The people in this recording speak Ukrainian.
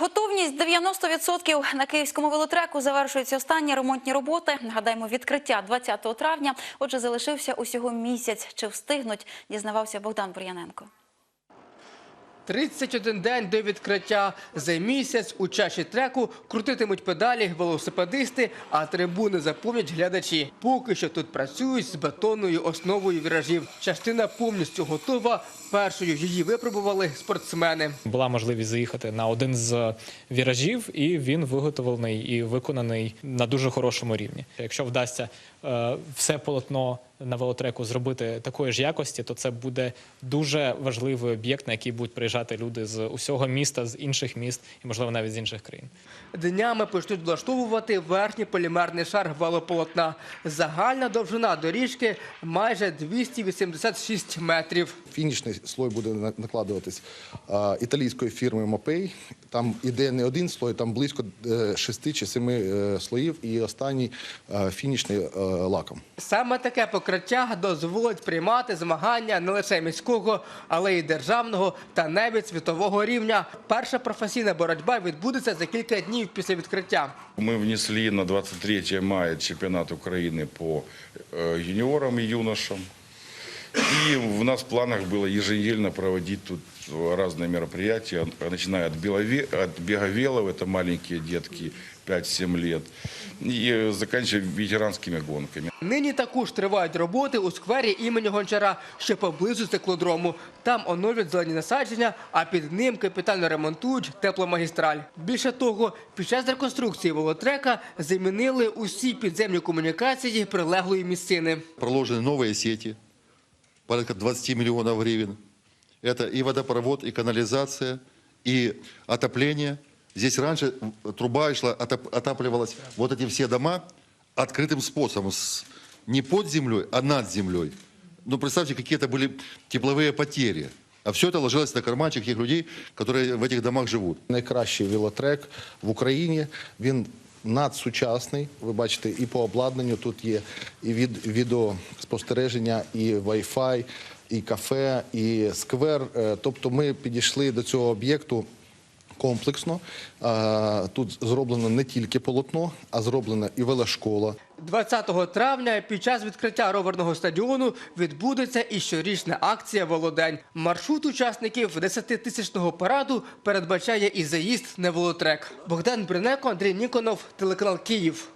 Готовність 90% на київському велотреку завершуються останні ремонтні роботи. Нагадаємо, відкриття 20 травня. Отже, залишився усього місяць. Чи встигнуть? Дізнавався Богдан Бур'яненко. 31 день до відкриття. За місяць у чаші треку крутитимуть педалі велосипедисти, а трибуни заповнять глядачі. Поки що тут працюють з бетонною основою віражів. Частина повністю готова. Першою її випробували спортсмени. Була можливість заїхати на один з віражів, і він виготовлений і виконаний на дуже хорошому рівні. Якщо вдасться е, все полотно на велотреку зробити такої ж якості, то це буде дуже важливий об'єкт, на який будуть приїжджати люди з усього міста, з інших міст і, можливо, навіть з інших країн. Днями почнуть влаштовувати верхній полімерний шар велополотна. Загальна довжина доріжки майже 286 метрів. Фінішний слой буде на- накладуватись італійської фірми Мопей. Там іде не один слой, там близько е, шести чи семи е, слоїв, і останній е, фінішний е, лаком. Саме таке покриття дозволить приймати змагання не лише міського, але й державного та навіть світового рівня. Перша професійна боротьба відбудеться за кілька днів після відкриття. Мы внесли на 23 мая чемпионат Украины по э, юниорам и юношам. И у нас в планах было еженедельно проводить тут разные мероприятия, начиная от, белове- от беговелов, это маленькие детки, 5-7 лет, и э, заканчивая ветеранскими гонками. Нині також тривають роботи у сквері імені Гончара, що поблизу циклодрому. Там оновлюють зелені насадження, а під ним капітально ремонтують тепломагістраль. Більше того, під час реконструкції волотрека замінили усі підземні комунікації прилеглої місцини. проложены новые сети, порядка 20 миллионов гривен. Это и водопровод, и канализация, и отопление. Здесь раньше труба шла, отоп- отапливалась вот эти все дома открытым способом, с- не под землей, а над землей. Ну, представьте, какие это были тепловые потери. А все это ложилось на карманчик тех людей, которые в этих домах живут. Найкращий велотрек в Україні. Він надсучасний. Ви бачите, і по обладнанню тут є і від відеоспостереження, і Wi-Fi, і кафе, і сквер. Е, Тобто ми підійшли до цього об'єкту комплексно. Е, Тут зроблено не тільки полотно, а зроблена і велошкола, 20 травня під час відкриття роверного стадіону відбудеться і щорічна акція Володень. Маршрут учасників 10-тисячного параду передбачає і заїзд на велотрек. Богдан Бринеко, Андрій Ніконов, телеканал Київ.